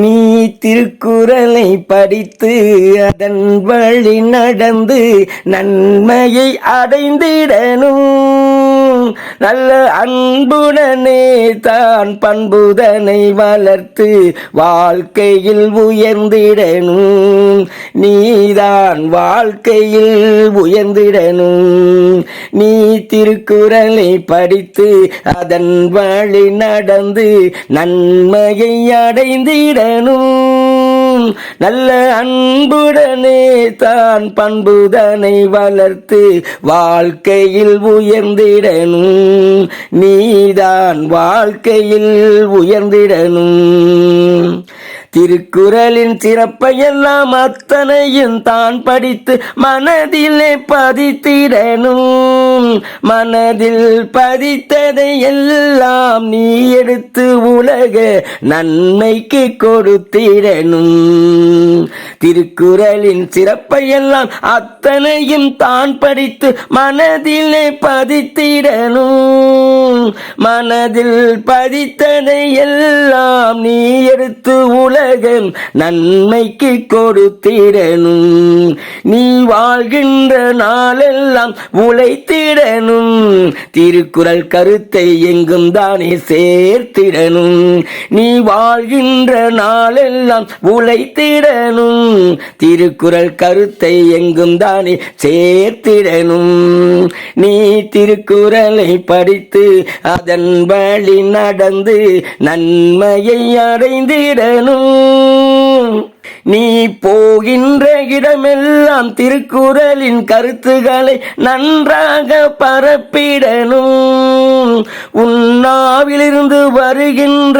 நீ திருக்குறளை படித்து அதன் வழி நடந்து நன்மையை அடைந்திடணும். நல்ல அன்புடனே தான் பண்புதனை வளர்த்து வாழ்க்கையில் உயர்ந்திடனும் நீதான் வாழ்க்கையில் உயர்ந்திடனும் நீ திருக்குறளை படித்து அதன் வழி நடந்து நன்மையை அடைந்திடனும் நல்ல அன்புடனே தான் பண்புதனை வளர்த்து வாழ்க்கையில் உயர்ந்திடனும் நீதான் வாழ்க்கையில் உயர்ந்திடனும் திருக்குறளின் சிறப்பையெல்லாம் அத்தனையும் தான் படித்து மனதிலே பதித்திடணும். மனதில் பதித்ததை எல்லாம் நீ எடுத்து உலக நன்மைக்கு கொடுத்திடணும். திருக்குறளின் சிறப்பையெல்லாம் அத்தனையும் தான் படித்து மனதிலே பதித்திடணும். மனதில் பதித்ததை எல்லாம் நீ எடுத்து உலக உலகம் நன்மைக்கு கொடுத்திடணும். நீ வாழ்கின்ற நாளெல்லாம் உழைத்திடணும். திருக்குறள் கருத்தை எங்கும் தானே சேர்த்திடணும். நீ வாழ்கின்ற நாளெல்லாம் உழைத்திடணும். திருக்குறள் கருத்தை எங்கும் தானே சேர்த்திடணும். நீ திருக்குறளை படித்து அதன் வழி நடந்து நன்மையை அடைந்திடணும். நீ போகின்ற இடமெல்லாம் திருக்குறளின் கருத்துக்களை நன்றாக பரப்பிடணும். உன்னாவிலிருந்து வருகின்ற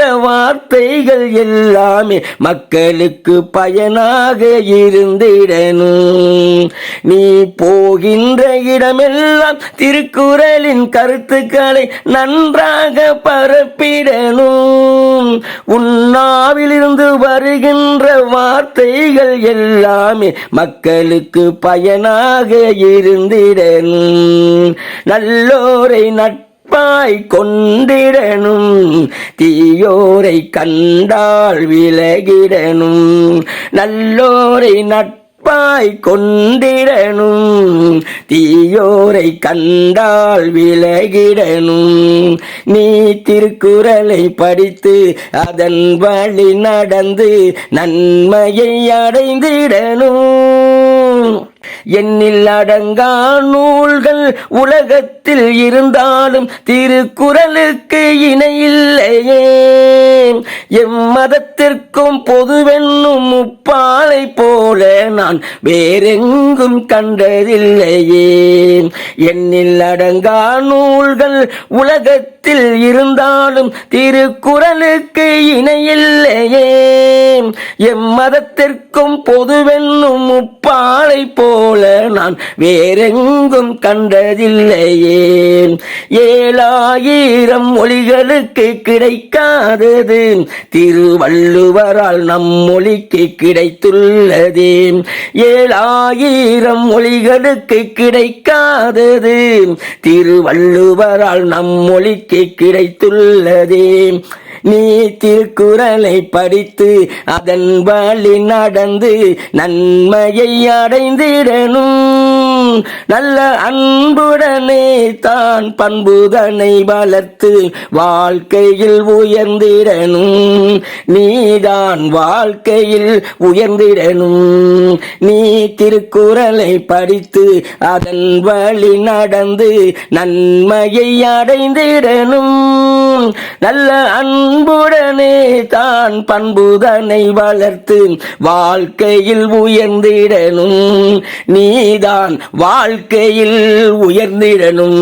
வார்த்தைகள் எல்லாமே மக்களுக்கு பயனாக இருந்திடணும். நீ போகின்ற இடமெல்லாம் திருக்குறளின் கருத்துக்களை நன்றாக பரப்பிடணும். உன்னாவிலிருந்து வருகின்ற வார்த்தைகள் எல்லாமே மக்களுக்கு பயனாக இருந்திடணும். நல்லோரை நட்பாய் கொண்டிடனும் தீயோரை கண்டால் விலகிடனும் நல்லோரை நட்பு பாய் கொண்டிடணும் தீயோரை கண்டால் விலகிடனும். நீ திருக்குறளை படித்து அதன் வழி நடந்து நன்மையை அடைந்திடணும் எண்ணில் அடங்கா நூல்கள் உலகத்தில் இருந்தாலும் திருக்குறளுக்கு இணையில்லையே எம் மதத்திற்கும் பொதுவென்னும் முப்பாலை போல நான் வேறெங்கும் கண்டதில்லையே என்னில் அடங்கா நூல்கள் உலகத்தில் இருந்தாலும் திருக்குறளுக்கு இணையில்லையே எம் மதத்திற்கும் பொதுவென்னும் முப்பாலை போல நான் வேறெங்கும் கண்டதில்லையே ஏழாயிரம் மொழிகளுக்கு கிடைக்காதது. திருவள்ளுவரால் நம் மொழிக்கு கிடைத்துள்ளது. ஏழாயிரம் மொழிகளுக்கு கிடைக்காதது. திருவள்ளுவரால் நம் மொழிக்கு கிடைத்துள்ளது. நீ திருக்குறளை படித்து அதன் வழி நடந்து நன்மையை அடைந்திடணும். நல்ல அன்புடனே தான் பண்புதனை வளர்த்து வாழ்க்கையில் உயர்ந்திடனும் நீதான் வாழ்க்கையில் உயர்ந்திடனும் நீ திருக்குறளை படித்து அதன் வழி நடந்து நன்மையை அடைந்திடனும் நல்ல அன்புடனே தான் பண்புதனை வளர்த்து வாழ்க்கையில் உயர்ந்திடணும். நீதான் வாழ்க்கையில் உயர்ந்திடணும்.